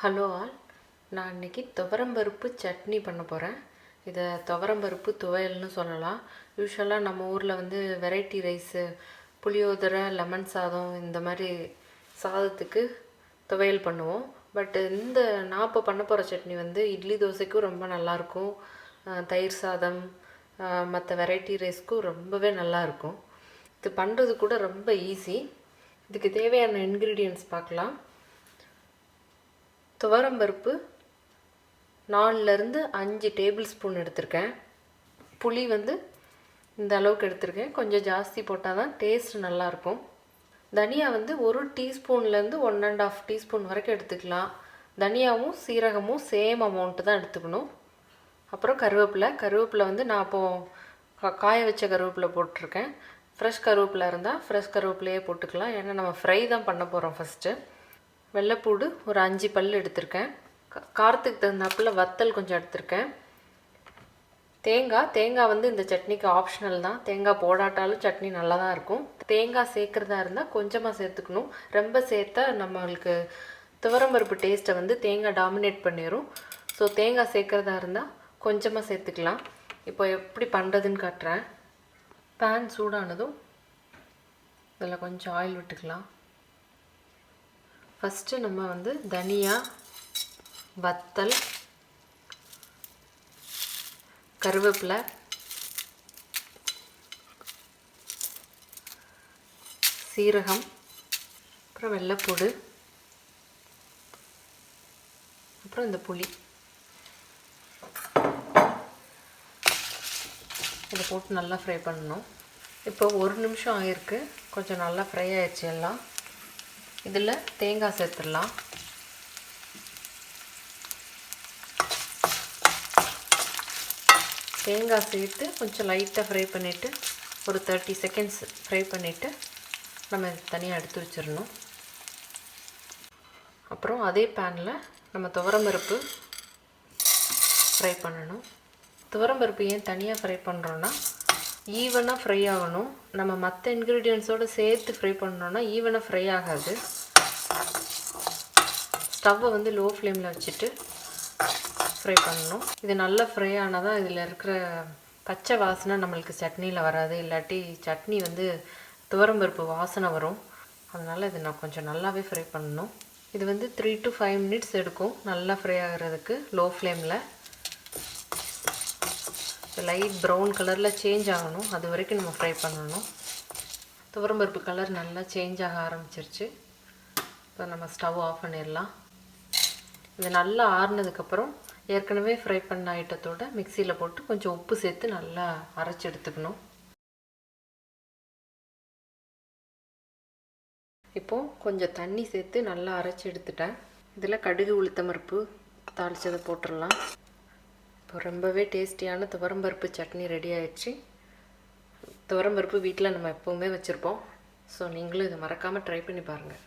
Hello all. நான் இன்றைக்கி துவரம்பருப்பு சட்னி பண்ண போகிறேன் இதை துவரம்பருப்பு துவையல்னு சொல்லலாம். யூஸ்வலாக நம்ம ஊரில் வந்து வெரைட்டி ரைஸு புளியோதரை லெமன் சாதம் இந்த மாதிரி சாதத்துக்கு துவையல் பண்ணுவோம். பட் இந்த நான் இப்போ பண்ண போகிற சட்னி வந்து இட்லி தோசைக்கும் ரொம்ப நல்லாயிருக்கும் தயிர் சாதம் மற்ற வெரைட்டி ரைஸ்க்கும் ரொம்பவே நல்லாயிருக்கும் இது பண்ணுறது கூட ரொம்ப ஈஸி இதுக்கு தேவையான இன்க்ரீடியன்ட்ஸ் பார்க்கலாம். துவரம்பருப்பு நாலுலேருந்து அஞ்சு டேபிள் ஸ்பூன் எடுத்திருக்கேன். புளி வந்து இந்த அளவுக்கு எடுத்திருக்கேன். கொஞ்சம் ஜாஸ்தி போட்டால் தான் டேஸ்ட் நல்லாயிருக்கும். தனியா வந்து ஒரு டீஸ்பூன்லேருந்து ஒன் அண்ட் ஆஃப் டீஸ்பூன் வரைக்கும் எடுத்துக்கலாம். தனியாவும் சீரகமும் சேம் அமௌண்ட்டு தான் எடுத்துக்கணும். அப்புறம் கருவேப்பிலை. கருவேப்பிலை வந்து நான் அப்போது காய வச்ச கருவேப்பிலை போட்டிருக்கேன். ஃப்ரெஷ் கருவேப்பிலை இருந்தால் ஃப்ரெஷ் கருவேப்பிலையே போட்டுக்கலாம். ஏன்னா நம்ம ஃப்ரை தான் பண்ண போகிறோம் ஃபஸ்ட்டு வெள்ளைப்பூடு ஒரு அஞ்சு பல் எடுத்திருக்கேன். காரத்துக்கு தகுந்தாப்பில் வத்தல் கொஞ்சம் எடுத்திருக்கேன். தேங்காய் தேங்காய் வந்து இந்த சட்னிக்கு ஆப்ஷனல் தான். தேங்காய் போடாட்டாலும் சட்னி நல்லா தான் இருக்கும். தேங்காய் சேர்க்குறதா இருந்தால் கொஞ்சமாக சேர்த்துக்கணும். ரொம்ப சேர்த்தா நம்மளுக்கு துவரம்பருப்பு டேஸ்ட்டை வந்து தேங்காய் டாமினேட் பண்ணிடும் ஸோ தேங்காய் சேர்க்குறதா இருந்தால் கொஞ்சமாக சேர்த்துக்கலாம். இப்போ எப்படி பண்ணுறதுன்னு காட்டுறேன். பேன் சூடானதும் இதில் கொஞ்சம் ஆயில் விட்டுக்கலாம். ஃபஸ்ட்டு நம்ம வந்து தனியா வத்தல் கருவேப்பிலை சீரகம் அப்புறம் வெள்ளைப்பூடு அப்புறம் இந்த புளி. இதை போட்டு நல்லா ஃப்ரை பண்ணணும். இப்போ ஒரு நிமிஷம் ஆகிருக்கு கொஞ்சம் நல்லா ஃப்ரை ஆயிடுச்சு எல்லாம். இதில் தேங்காய் சேர்த்துடலாம். தேங்காய் சேர்த்து கொஞ்சம் லைட்டாக ஃப்ரை பண்ணிவிட்டு ஒரு தேர்ட்டி செகண்ட்ஸ் ஃப்ரை பண்ணிவிட்டு நம்ம தனியாக எடுத்து வச்சிடணும். அப்புறம் அதே பேனில் நம்ம துவரம்பருப்பு ஃப்ரை பண்ணணும். துவரம்பருப்பு ஏன் தனியாக ஃப்ரை பண்ணுறோன்னா ஈவனாக ஃப்ரை ஆகணும். நம்ம மற்ற இன்க்ரீடியன்ஸோடு சேர்த்து ஃப்ரை பண்ணோன்னா ஈவனாக ஃப்ரை ஆகாது. ஸ்டவ்வை வந்து லோ ஃப்ளேமில் வச்சுட்டு ஃப்ரை பண்ணணும். இது நல்லா ஃப்ரை ஆனால் தான் இதில் இருக்கிற பச்சை வாசனை நம்மளுக்கு சட்னியில் வராது. இல்லாட்டி சட்னி வந்து துவரம்பருப்பு வாசனை வரும். அதனால் இது நான் கொஞ்சம் நல்லாவே ஃப்ரை பண்ணணும். இது வந்து த்ரீ டு ஃபைவ் மினிட்ஸ் எடுக்கும். நல்லா ஃப்ரை ஆகிறதுக்கு லோ ஃப்ளேமில். லைட் ப்ரௌன் கலரில் சேஞ்ச் ஆகணும். அது வரைக்கும் நம்ம ஃப்ரை பண்ணணும். துவரம்பருப்பு கலர் நல்லா சேஞ்ச் ஆக ஆரம்பிச்சிருச்சு. இப்போ நம்ம ஸ்டவ் ஆஃப் பண்ணிடலாம். இது நல்லா ஆறுனதுக்கப்புறம் ஏற்கனவே ஃப்ரை பண்ண ஐட்டத்தோட மிக்சியில் போட்டு கொஞ்சம் உப்பு சேர்த்து நல்லா அரைச்சி எடுத்துக்கணும். இப்போது கொஞ்சம் தண்ணி சேர்த்து நல்லா அரைச்சி எடுத்துட்டேன். இதில் கடுகு உளுத்தம்பருப்பு தாளித்ததை போட்டுடலாம். இப்போ ரொம்பவே டேஸ்டியான துவரம்பருப்பு சட்னி ரெடி ஆயிடுச்சு. துவரம்பருப்பு வீட்டில் நம்ம எப்போவுமே வச்சுருப்போம். ஸோ நீங்களும் இதை மறக்காமல் ட்ரை பண்ணி பாருங்கள்